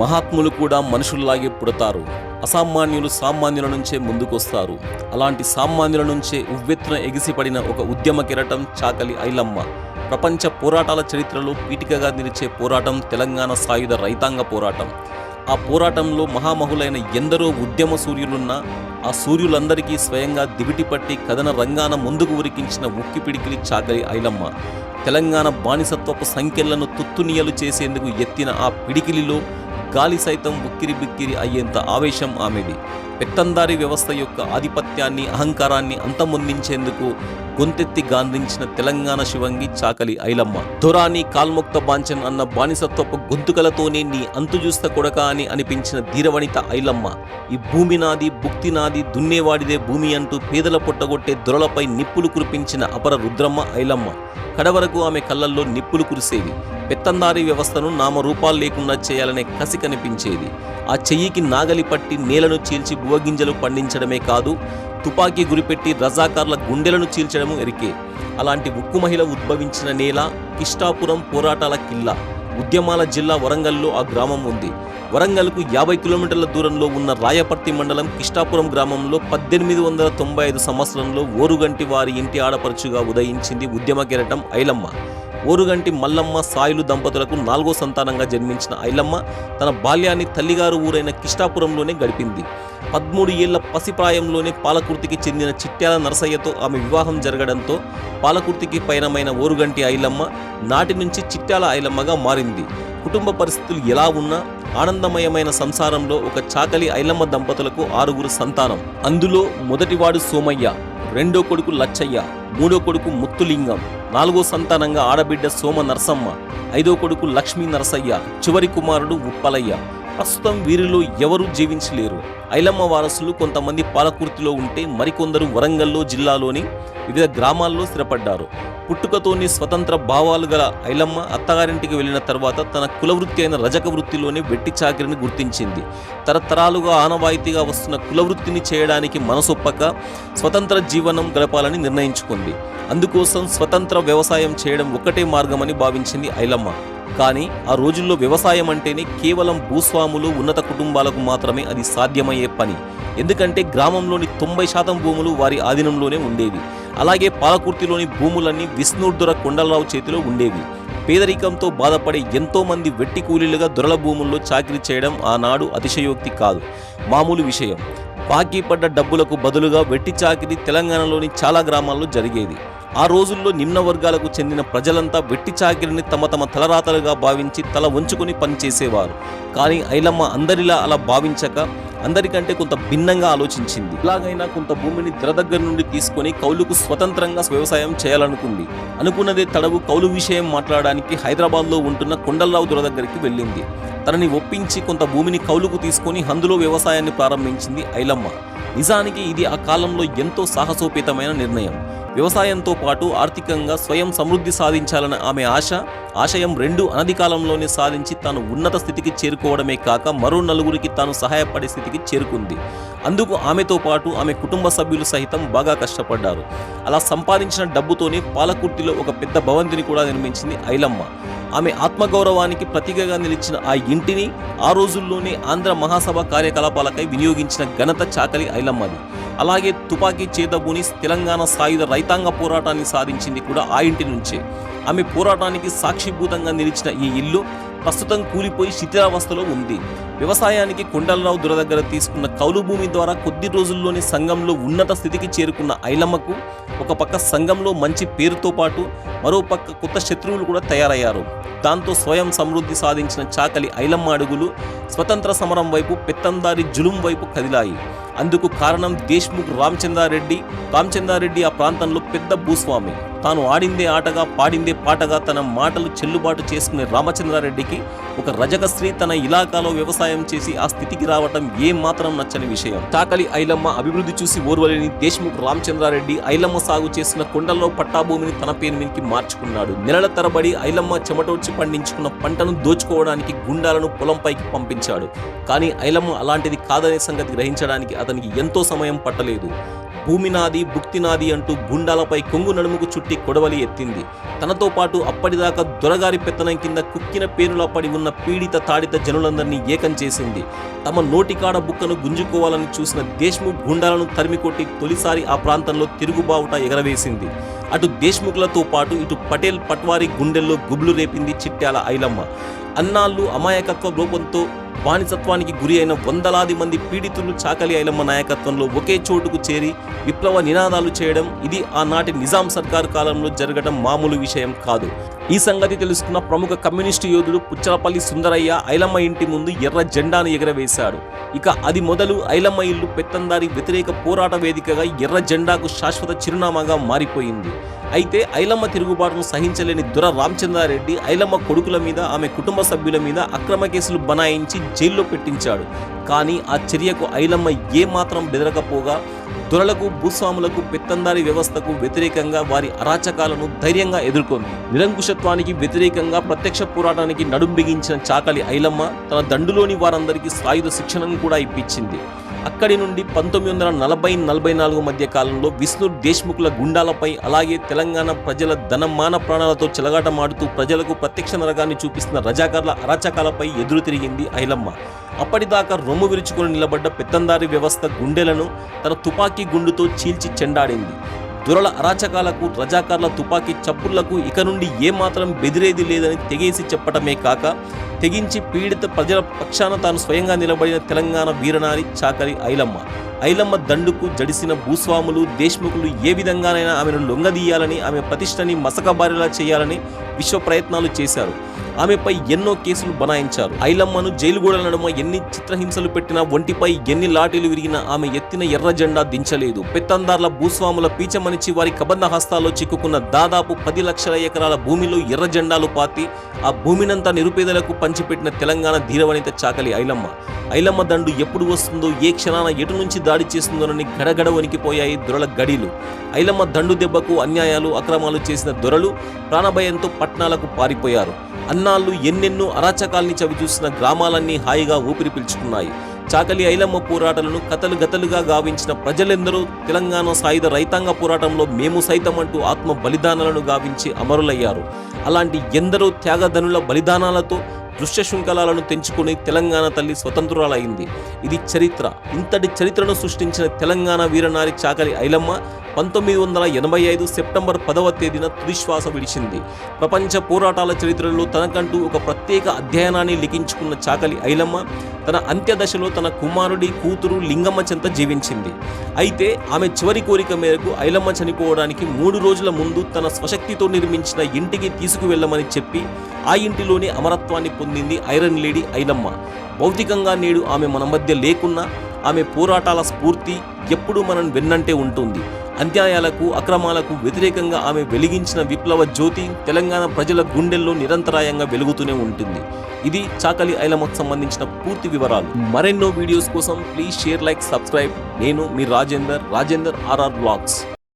మహాత్ములు కూడా మనుషుల్లాగే పుడతారు. అసామాన్యులు సామాన్యుల నుంచే ముందుకొస్తారు. అలాంటి సామాన్యుల నుంచే ఉవ్వెత్తున ఎగిసిపడిన ఒక ఉద్యమ కిరటం చాకలి ఐలమ్మ. ప్రపంచ పోరాటాల చరిత్రలో పీఠికగా నిలిచే పోరాటం తెలంగాణ సాయుధ రైతాంగ పోరాటం. ఆ పోరాటంలో మహామహులైన ఎందరో ఉద్యమ సూర్యులున్నా ఆ సూర్యులందరికీ స్వయంగా దివిటి పట్టి కథన రంగాన ముందుకు ఉరికించిన ఉక్కి పిడికిలి చాకలి ఐలమ్మ. తెలంగాణ బానిసత్వపు సంఖ్యలను తుత్తునియలు చేసేందుకు ఎత్తిన ఆ పిడికిలిలో గాలి సైతం ఉక్కిరి బిక్కిరి అయ్యేంత ఆవేశం ఆమెది. పెత్తందారి వ్యవస్థ యొక్క ఆధిపత్యాన్ని అహంకారాన్ని అంతమొందించేందుకు గొంతెత్తి గాంధించిన తెలంగాణ శివంగి చాకలి ఐలమ్మ. దొరాని కాల్ముక్త బాంచన్ అన్న బానిసత్వపు గొంతుకలతోనే నీ అంతు చూస్త కొడక అని అనిపించిన ధీరవనిత ఐలమ్మ. ఈ భూమి నాది భుక్తి నాది దున్నేవాడిదే భూమి అంటూ పేదల పొట్టగొట్టే దొరలపై నిప్పులు కురిపించిన అపర రుద్రమ్మ ఐలమ్మ. కడవరకు ఆమె కళ్ళల్లో నిప్పులు కురిసేవి పెత్తందారీ వ్యవస్థను నామరూపాలు లేకుండా చేయాలనే కసి కనిపించేది. ఆ చెయ్యికి నాగలి పట్టి నేలను చీల్చి బువగింజలు పండించడమే కాదు తుపాకీ గురిపెట్టి రజాకార్ల గుండెలను చీల్చడము ఎరికే. అలాంటి ఉక్కు మహిళ ఉద్భవించిన నేల కిష్టాపురం పోరాటాల కిల్లా. ఉద్యమాల జిల్లా వరంగల్లో ఆ గ్రామం ఉంది. వరంగల్కు యాభై కిలోమీటర్ల దూరంలో ఉన్న రాయపర్తి మండలం కిష్టాపురం గ్రామంలో పద్దెనిమిది వందల తొంభై ఐదు సంవత్సరంలో ఓరుగంటి వారి ఇంటి ఆడపరుచుగా ఉదయించింది ఉద్యమ కిరటం ఐలమ్మ. ఓరుగంటి మల్లమ్మ సాయిలు దంపతులకు నాలుగో సంతానంగా జన్మించిన ఐలమ్మ తన బాల్యాన్ని తల్లిగారు ఊరైన కిష్టాపురంలోనే గడిపింది. పదమూడు ఏళ్ళ పసిప్రాయంలోనే పాలకుర్తికి చెందిన చిట్యాల నరసయ్యతో ఆమె వివాహం జరగడంతో పాలకుర్తికి పయనమైన ఓరుగంటి ఐలమ్మ నాటి నుంచి చిట్యాల ఐలమ్మగా మారింది. కుటుంబ పరిస్థితులు ఎలా ఉన్నా ఆనందమయమైన సంసారంలో ఒక చాకలి ఐలమ్మ దంపతులకు ఆరుగురు సంతానం. అందులో మొదటివాడు సోమయ్య రెండో కొడుకు లచ్చయ్య మూడో కొడుకు ముత్తులింగం. నాలుగో సంతానంగా ఆడబిడ్డ సోమ నరసమ్మ ఐదో కొడుకు లక్ష్మీ నరసయ్య చివరి కుమారుడు ఉప్పలయ్య. ప్రస్తుతం వీరిలో ఎవరూ జీవించలేరు. ఐలమ్మ వారసులు కొంతమంది పాలకుర్తిలో ఉంటే మరికొందరు వరంగల్లో జిల్లాలోని వివిధ గ్రామాల్లో స్థిరపడ్డారు. పుట్టుకతోని స్వతంత్ర భావాలు గల ఐలమ్మ అత్తగారింటికి వెళ్ళిన తర్వాత తన కులవృత్తి అయిన రజక వృత్తిలోనే వెట్టి చాకిరిని గుర్తించింది. తరతరాలుగా ఆనవాయితీగా వస్తున్న కులవృత్తిని చేయడానికి మనసొప్పక స్వతంత్ర జీవనం గడపాలని నిర్ణయించుకుంది. అందుకోసం స్వతంత్ర వ్యవసాయం చేయడం ఒకటే మార్గమని భావించింది ఐలమ్మ. కానీ ఆ రోజుల్లో వ్యవసాయం అంటేనే కేవలం భూస్వాములు ఉన్నత కుటుంబాలకు మాత్రమే అది సాధ్యమయ్యే పని. ఎందుకంటే గ్రామంలోని తొంభై శాతం భూములు వారి ఆధీనంలోనే ఉండేవి. అలాగే పాలకుర్తిలోని భూములన్నీ విష్ణుర్ధుర కొండలరావు చేతిలో ఉండేవి. పేదరికంతో బాధపడే ఎంతో మంది వెట్టి కూలీలుగా దొరల భూముల్లో చాకరీ చేయడం ఆనాడు అతిశయోక్తి కాదు. మామూలు విషయం. బాకీ పడ్డ డబ్బులకు బదులుగా వెట్టి చాకిరీ తెలంగాణలోని చాలా గ్రామాల్లో జరిగేది. ఆ రోజుల్లో నిమ్న వర్గాలకు చెందిన ప్రజలంతా వెట్టి చాకిరిని తమ తమ తలరాతలుగా భావించి తల వంచుకొని పనిచేసేవారు. కానీ ఐలమ్మ అందరిలా అలా భావించక అందరికంటే కొంత భిన్నంగా ఆలోచించింది. ఇలాగైనా కొంత భూమిని ధర దగ్గర నుండి తీసుకొని కౌలుకు స్వతంత్రంగా వ్యవసాయం చేయాలనుకుంది. అనుకున్నదే తడవు కౌలు విషయం మాట్లాడడానికి హైదరాబాద్లో ఉంటున్న కొండలరావు దొర దగ్గరికి వెళ్ళింది. తనని ఒప్పించి కొంత భూమిని కౌలుకు తీసుకొని అందులో వ్యవసాయాన్ని ప్రారంభించింది ఐలమ్మ. నిజానికి ఇది ఆ కాలంలో ఎంతో సాహసోపేతమైన నిర్ణయం. వ్యవసాయంతో పాటు ఆర్థికంగా స్వయం సమృద్ధి సాధించాలన్న ఆమె ఆశ ఆశయం రెండు అనధికాలంలోనే సాధించి తాను ఉన్నత స్థితికి చేరుకోవడమే కాక మరో నలుగురికి తాను సహాయపడే స్థితికి చేరుకుంది. అందుకు ఆమెతో పాటు ఆమె కుటుంబ సభ్యులు సహితం బాగా కష్టపడ్డారు. అలా సంపాదించిన డబ్బుతోనే పాలకుర్తిలో ఒక పెద్ద భవంతిని కూడా నిర్మించింది ఐలమ్మ. ఆమె ఆత్మగౌరవానికి ప్రతీకగా నిలిచిన ఆ ఇంటిని ఆ రోజుల్లోనే ఆంధ్ర మహాసభ కార్యకలాపాలకై వినియోగించిన ఘనత చాకలి ఐలమ్మది. అలాగే తుపాకీ చేతబూని తెలంగాణ సాయుధ రైతాంగ పోరాటాన్ని సాధించింది కూడా ఆ ఇంటి నుంచే. ఆమె పోరాటానికి సాక్షిభూతంగా నిలిచిన ఈ ఇల్లు ప్రస్తుతం కూలిపోయి శిథిరావస్థలో ఉంది. వ్యవసాయానికి కొండలరావు దుర దగ్గర తీసుకున్న కౌలు భూమి ద్వారా కొద్ది రోజుల్లోనే సంఘంలో ఉన్నత స్థితికి చేరుకున్న ఐలమ్మకు ఒక పక్క సంఘంలో మంచి పేరుతో పాటు మరో పక్క కొత్త శత్రువులు కూడా తయారయ్యారు. దాంతో స్వయం సమృద్ధి సాధించిన చాకలి ఐలమ్మ అడుగులు స్వతంత్ర సమరం వైపు పెత్తందారి జులుం వైపు కదిలాయి. అందుకు కారణం దేశ్ముఖ్ రామచంద్రారెడ్డి. రామచంద్రారెడ్డి ఆ ప్రాంతంలో పెద్ద భూస్వామి. తాను ఆడిందే ఆటగా పాడిందే పాటగా తన మాటలు చెల్లుబాటు చేసుకునే రామచంద్రారెడ్డికి ఒక రజక స్త్రీ తన ఇలాకాలో వ్యవసాయ చేసి ఆ స్థితికి రావటం ఏమాత్రం నచ్చని విషయం. తాకలి ఐలమ్మ అభివృద్ధి చూసి ఓర్వలేని దేశ్ముఖ్ రామచంద్రారెడ్డి ఐలమ్మ సాగు చేసిన కొండల్లో పట్టాభూమిని తన పేరు మీదకి మార్చుకున్నాడు. నెలల తరబడి ఐలమ్మ చెమటోడ్చి పండించుకున్న పంటను దోచుకోవడానికి గుండాలను పొలంపైకి పంపించాడు. కానీ ఐలమ్మ అలాంటిది కాదనే సంగతి గ్రహించడానికి అతనికి ఎంతో సమయం పట్టలేదు. భూమి నాది భుక్తి నాది అంటూ గుండాలపై కొంగు నడుముకు చుట్టి కొడవలి ఎత్తింది. తనతో పాటు అప్పటిదాకా దొరగారి పెత్తనం కింద కుక్కిన పేరులా పడి ఉన్న పీడిత తాడిత జనులందరినీ ఏకం చేసింది. తమ నోటికాడ బుక్కను గుంజుకోవాలని చూసిన దేశ్ముఖ్ గుండాలను తరిమికొట్టి తొలిసారి ఆ ప్రాంతంలో తిరుగుబావుట ఎగరవేసింది. అటు దేశ్ముఖులతో పాటు ఇటు పటేల్ పట్వారి గుండెల్లో గుబులు రేపింది చిట్యాల ఐలమ్మ. అన్నాళ్ళు అమాయకత్వ లోపంతో బానిసత్వానికి గురి అయిన వందలాది మంది పీడితులు చాకలి ఐలమ్మ నాయకత్వంలో ఒకే చోటుకు చేరి విప్లవ నినాదాలు చేయడం ఇది ఆనాటి నిజాం సర్కారు కాలంలో జరగడం మామూలు విషయం కాదు. ఈ సంగతి తెలుసుకున్న ప్రముఖ కమ్యూనిస్టు యోధుడు పుచ్చలపల్లి సుందరయ్య ఐలమ్మ ఇంటి ముందు ఎర్ర జెండాను ఎగరవేశాడు ఇక అది మొదలు ఐలమ్మ ఇల్లు పెత్తందారి వ్యతిరేక పోరాట వేదికగా ఎర్ర జెండాకు శాశ్వత చిరునామాగా మారిపోయింది. అయితే ఐలమ్మ తిరుగుబాటును సహించలేని దుర రామచంద్రారెడ్డి ఐలమ్మ కొడుకుల మీద ఆమె కుటుంబ సభ్యుల మీద అక్రమ కేసులు బనాయించి జైల్లో పెట్టించాడు. కానీ ఆ చర్యకు ఐలమ్మ ఏమాత్రం బెదరకపోగా దొరలకు భూస్వాములకు పెత్తందారి వ్యవస్థకు వ్యతిరేకంగా వారి అరాచకాలను ధైర్యంగా ఎదుర్కొంది. నిరంకుశత్వానికి వ్యతిరేకంగా ప్రత్యక్ష పోరాటానికి నడుం బిగించిన చాకలి ఐలమ్మ తన దండులోని వారందరికీ సాయుధ శిక్షణను కూడా ఇప్పించింది. అక్కడి నుండి పంతొమ్మిది వందల నలభై నలభై నాలుగు మధ్య కాలంలో విష్ణు దేశ్ముఖుల గుండాలపై అలాగే తెలంగాణ ప్రజల ధనమాన ప్రాణాలతో చెలగాటమాడుతూ ప్రజలకు ప్రత్యక్ష నరకాన్ని చూపిస్తున్న రజాకర్ల అరాచకాలపై ఎదురు తిరిగింది ఐలమ్మ. అప్పటిదాకా రొమ్ము విరుచుకుని నిలబడ్డ పెత్తందారి వ్యవస్థ గుండెలను తన తుపాకీ గుండుతో చీల్చి చెండాడింది. దురల అరాచకాలకు రజాకార్ల తుపాకీ చప్పుళ్ళకు ఇక నుండి ఏమాత్రం బెదిరేది లేదని తెగేసి చెప్పటమే కాక తెగించి పీడిత ప్రజల పక్షాన తాను స్వయంగా నిలబడిన తెలంగాణ వీరనారి చాకరి ఐలమ్మ. ఐలమ్మ దండుకు జడిసిన భూస్వాములు దేశ్ముఖులు ఏ విధంగానైనా ఆమెను లొంగదీయాలని ఆమె ప్రతిష్టని మసకబారిలా చేయాలని విశ్వ ప్రయత్నాలు చేశారు. ఆమెపై ఎన్నో కేసులు బనాయించారు. ఐలమ్మను జైలు గోడల నడుమ ఎన్ని చిత్రహింసలు పెట్టినా ఒంటిపై ఎన్ని లాఠీలు విరిగినా ఆమె ఎత్తిన ఎర్ర జెండా దించలేదు. పెత్తందార్ల భూస్వాముల పీచమనిచి వారి కబంధ హస్తాల్లో చిక్కుకున్న దాదాపు పది లక్షల ఎకరాల భూమిలో ఎర్ర జెండాలు పాతి ఆ భూమినంతా నిరుపేదలకు పంచిపెట్టిన తెలంగాణ ధీరవనిత చాకలి ఐలమ్మ. ఐలమ్మ దండు ఎప్పుడు వస్తుందో ఏ క్షణాన ఎటు నుంచి దాడి చేస్తుందోనని గడగడ వణికిపోయాయి దొరల గడిలు. ఐలమ్మ దండు దెబ్బకు అన్యాయాలు అక్రమాలు చేసిన దొరలు ప్రాణభయంతో పట్నాలకు పారిపోయారు. అన్నాళ్ళు ఎన్నెన్నో అరాచకాల్ని చవిచూసిన గ్రామాలన్నీ హాయిగా ఊపిరి పీల్చుకున్నాయి. చాకలి ఐలమ్మ పోరాటాలను కథలు గతలుగా గావించిన ప్రజలెందరూ తెలంగాణ సాయుధ రైతాంగ పోరాటంలో మేము సైతం అంటూ ఆత్మ బలిదానాలను గావించి అమరులయ్యారు. అలాంటి ఎందరో త్యాగధనుల బలిదానాలతో దృశ్య శృంఖలాలను తెంచుకుని తెలంగాణ తల్లి స్వతంత్రురాలైంది. ఇది చరిత్ర. ఇంతటి చరిత్రను సృష్టించిన తెలంగాణ వీరనారి చాకలి ఐలమ్మ పంతొమ్మిది వందల ఎనభై ఐదు సెప్టెంబర్ పదవ తేదీన తుదిశ్వాస విడిచింది. ప్రపంచ పోరాటాల చరిత్రలో తనకంటూ ఒక ప్రత్యేక అధ్యయనాన్ని లిఖించుకున్న చాకలి ఐలమ్మ తన అంత్యదశలో తన కుమారుడి కూతురు లింగమ్మ చెంత జీవించింది. అయితే ఆమె చివరి కోరిక మేరకు ఐలమ్మ చనిపోవడానికి మూడు రోజుల ముందు తన స్వశక్తితో నిర్మించిన ఇంటికి తీసుకువెళ్ళమని చెప్పి ఆ ఇంటిలోని అమరత్వాన్ని పొందింది ఐరన్ లేడీ ఐలమ్మ. భౌతికంగా నేడు ఆమె మన మధ్య లేకున్నా ఆమె పోరాటాల స్ఫూర్తి ఎప్పుడూ మనం వెన్నంటే ఉంటుంది. అన్యాయాలకు అక్రమాలకు వ్యతిరేకంగా ఆమె వెలిగించిన విప్లవ జ్యోతి తెలంగాణ ప్రజల గుండెల్లో నిరంతరాయంగా వెలుగుతూనే ఉంటుంది. ఇది చాకలి ఐలమ్మకు సంబంధించిన పూర్తి వివరాలు. మరెన్నో వీడియోస్ కోసం ప్లీజ్ షేర్ లైక్ సబ్స్క్రైబ్ నేను మీ రాజేందర్ రాజేందర్ ఆర్ఆర్ బ్లాగ్స్.